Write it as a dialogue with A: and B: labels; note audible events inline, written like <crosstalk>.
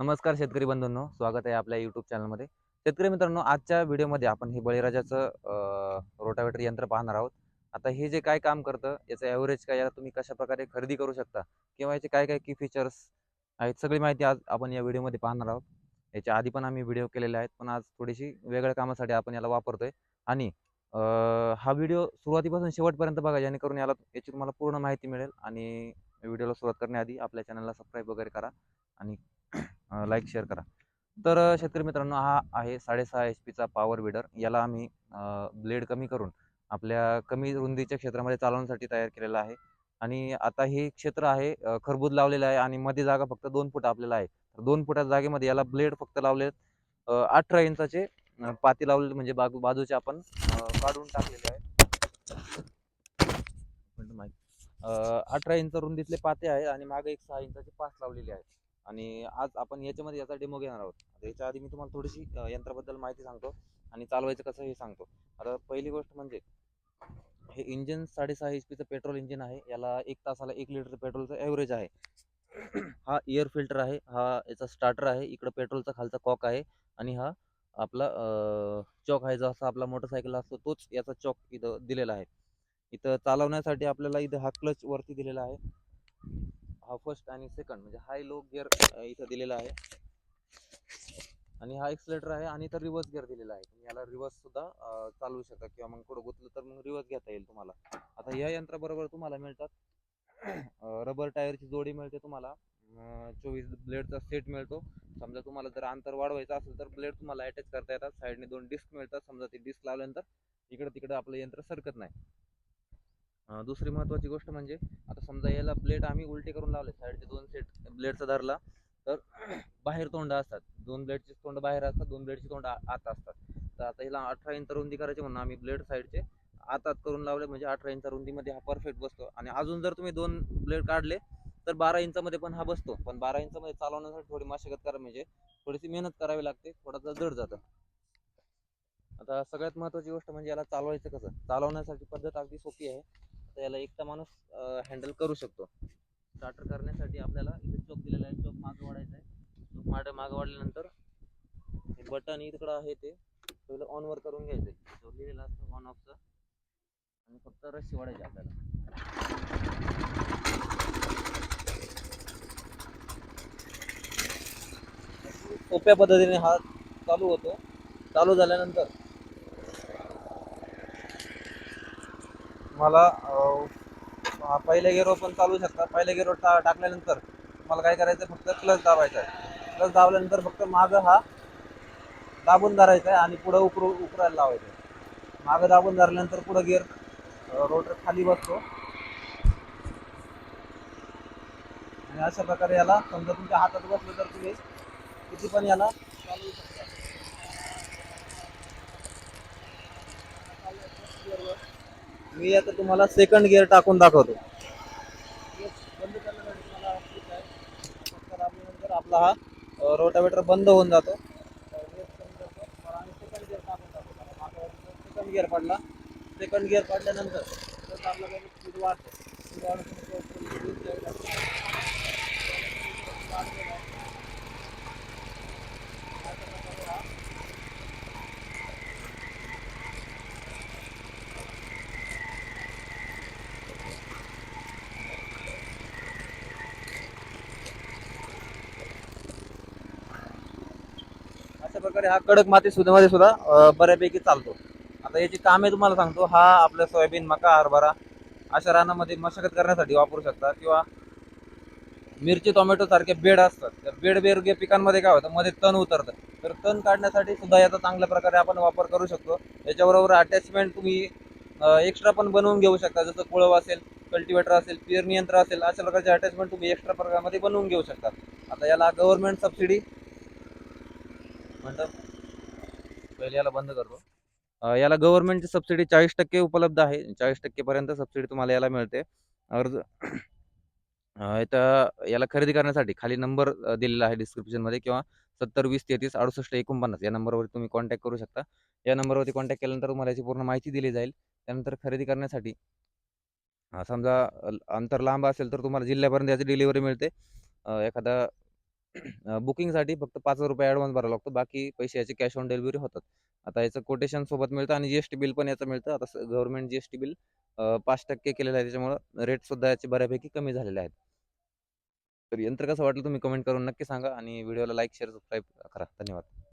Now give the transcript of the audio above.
A: नमस्कार शेतकरी बंधूंनो स्वागत आहे आपल्या यूट्यूब चॅनलमध्ये शेतकरी मित्रांनो आजच्या व्हिडिओमध्ये आपण हे बळीराजाचं रोटावेटर यंत्र पाहणार आहोत. आता हे जे काय काम करतं याचं ॲव्हरेज काय याला तुम्ही कशा प्रकारे खरेदी करू शकता किंवा याचे काय काय की फीचर्स आहेत सगळी माहिती आज आपण या व्हिडिओमध्ये पाहणार आहोत. याच्या आधी पण आम्ही व्हिडिओ केलेले आहेत पण आज थोडीशी वेगळ्या कामासाठी आपण याला वापरतोय. आणि हा व्हिडिओ सुरुवातीपासून शेवटपर्यंत बघा जेणेकरून याला याची तुम्हाला पूर्ण माहिती मिळेल. आणि व्हिडिओला सुरुवात करण्याआधी आपल्या चॅनलला सबस्क्राईब वगैरे करा. आणि लाईक शेअर करा. तर शेतकरी मित्रांनो हा आहे साडेसहा एच पीचा पॉवर विडर याला आम्ही ब्लेड कमी करून आपल्या कमी रुंदीच्या क्षेत्रामध्ये चालवण्यासाठी तयार केलेला आहे. आणि आता हे क्षेत्र आहे खरबूज लावलेलं आहे आणि मध्ये जागा फक्त दोन फूट आपल्याला आहे. तर दोन फुटाच्या जागेमध्ये याला ब्लेड फक्त लावले अठरा इंचाचे पाती लावलेले म्हणजे बाजू बाजूचे आपण काढून टाकलेले आहे. अठरा इंच रुंदीतले पाते आहे आणि मागे एक सहा इंचाचे पास लावलेले आहे आणि आज आपण याच्यामध्ये याचा डेमो घेणार आहोत. आता याच्या आधी मी तुम्हाला थोडीशी यंत्राबद्दल माहिती सांगतो आणि चालवायचं कसं हे सांगतो. आता पहिली गोष्ट म्हणजे हे इंजिन साडेसहा एच पीचं पेट्रोल इंजिन आहे. याला एक तासाला एक लिटर पेट्रोलचं ॲव्हरेज आहे. <clears throat> हा एअर फिल्टर आहे. हा याचा स्टार्टर आहे. इकडं पेट्रोलचा खालचा कॉक आहे. आणि हा आपला चॉक आहे. जसा आपला मोटरसायकल असतो तोच याचा चॉक इथं दिलेला आहे. इथं चालवण्यासाठी आपल्याला इथं हा क्लच वरती दिलेला आहे. हा फर्स्ट आणि सेकंड म्हणजे हाय लो गिअर इथं दिलेला आहे. आणि हा एक्सलेटर आहे आणि तर रिव्हर्स गिअर दिलेला आहे. तुम्ही याला रिव्हर्स सुद्धा चालवू शकता किंवा मग कुठं गुतलं तर मग रिव्हर्स घेता येईल तुम्हाला. आता या यंत्राबरोबर तुम्हाला मिळतात रबर टायरची जोडी मिळते तुम्हाला. चोवीस ब्लेडचा सेट मिळतो. समजा तुम्हाला जर अंतर वाढवायचं असेल तर ब्लेड तुम्हाला अटॅच करता येतात. साईडने दोन डिस्क मिळतात. समजा ती डिस्क लावल्यानंतर इकडं तिकडं आपलं यंत्र सरकत नाही. दुसरी महत्त्वाची गोष्ट म्हणजे आता समजा याला ब्लेड आम्ही उलटे करून लावले साईडचे दोन सेट ब्लेडचा धरला तर <clears throat> बाहेर तोंड असतात. दोन ब्लेडचे तोंड बाहेर असतात दोन ब्लेडचे तोंड आत असतात. तर आता हिला अठरा इंच रुंदी करायची म्हणून आम्ही ब्लेड साईडचे आतात करून लावले म्हणजे अठरा इंच रुंदीमध्ये हा परफेक्ट बसतो. आणि अजून जर तुम्ही दोन ब्लेड काढले तर बारा इंचामध्ये पण हा बसतो. पण बारा इंचामध्ये चालवण्यासाठी थोडी मशागत करा म्हणजे थोडीशी मेहनत करावी लागते थोडासा जड जातं. आता सगळ्यात महत्त्वाची गोष्ट म्हणजे याला चालवायचं कसं? चालवण्यासाठी पद्धत अगदी सोपी आहे. तर याला एकटा माणूस हँडल करू शकतो. स्टार्टर करण्यासाठी आपल्याला इथे चोक दिलेला आहे. चोक मागं वाढायचा आहे. चोक मागे मागं वाढल्यानंतर हे बटन इकडं आहे ते. पहिलं ऑनवर करून घ्यायचं. आहे लिहिलेला असतो ऑन ऑफचं आणि फक्त रस्सी वाढायची आपल्याला. सोप्या पद्धतीने हा चालू होतो. चालू झाल्यानंतर मला पहिले हा पहिल्या पण चालू शकता पहिल्या गेअरवर टा टाकल्यानंतर मला काय करायचं फक्त क्लच दाबायचा आहे क्लच दाबल्यानंतर फक्त मागं हा दाबून धरायचा आहे आणि पुढं उकरू उकरायला लावायचं आहे मागं दाबून धरल्यानंतर पुढं गिअर रोटर खाली बसतो. आणि अशा प्रकारे याला समजा तुमच्या हातात बसलं तर तुम्ही किती पण याला चालवू शकता. मी आता तुम्हाला सेकंड गिअर टाकून दाखवतो. बंद करण्यासाठी तुम्हाला दाबल्यानंतर आपला हा रोटावेटर बंद होऊन जातो. सेकंड गिअर टाकून दाखवतो सेकंड गिअर पडला. सेकंड गिअर पडल्यानंतर जसं आपलं काही स्पीड वाढते. स्पीड अशा प्रकारे हा कडक माती सुद्धा मध्ये सुद्धा बऱ्यापैकी चालतो. आता याची कामे तुम्हाला सांगतो हा आपल्या सोयाबीन मका हरभरा अशा रानामध्ये मशागत करण्यासाठी वापरू शकता किंवा मिरची टोमॅटो सारखे बेड असतात. त्या बेड बेरगे पिकांमध्ये काय होतं मध्ये तण उतरतं. तर तण काढण्यासाठी सुद्धा याचा चांगल्या प्रकारे आपण वापर करू शकतो. याच्याबरोबर अटॅचमेंट तुम्ही एक्स्ट्रा पण बनवून घेऊ शकता. जसं कुळव असेल कल्टिवेटर असेल पेरणी यंत्र असेल अशा प्रकारचे अटॅचमेंट तुम्ही एक्स्ट्रा प्रकारामध्ये बनवून घेऊ शकता. आता याला गव्हर्नमेंट सबसिडी म्हणतात पहिले याला बंद करतो. याला गव्हर्नमेंटची सबसिडी चाळीस टक्के उपलब्ध आहे. चाळीस टक्केपर्यंत सबसिडी तुम्हाला याला मिळते. अर्ज इथं याला खरेदी करण्यासाठी खाली नंबर दिलेला आहे डिस्क्रिप्शनमध्ये किंवा सत्तर वीस तेहतीस अडुसष्ट एकोणपन्नास या नंबरवर तुम्ही कॉन्टॅक्ट करू शकता. या नंबरवरती कॉन्टॅक्ट केल्यानंतर तुम्हाला याची पूर्ण माहिती दिली जाईल. त्यानंतर खरेदी करण्यासाठी समजा अ, अंतर लांब असेल तर तुम्हाला जिल्ह्यापर्यंत याची डिलिव्हरी मिळते. एखादा बुकिंगसाठी फक्त पाच हजार रुपये ॲडव्हान्स भरावा लागतो बाकी पैसे याचे कॅश ऑन डिलिव्हरी होतात. आता याचं कोटेशन सोबत मिळतं आणि जी एस टी बिल पण याचं मिळतं. आता government G S T bill पाच टक्के केलेलं आहे. त्याच्यामुळं रेटसुद्धा याचे बऱ्यापैकी कमी झालेले आहेत. तर यंत्र कसं वाटलं तुम्ही कमेंट करून नक्की सांगा आणि व्हिडिओला लाईक शेअर सबस्क्राईब करा. धन्यवाद.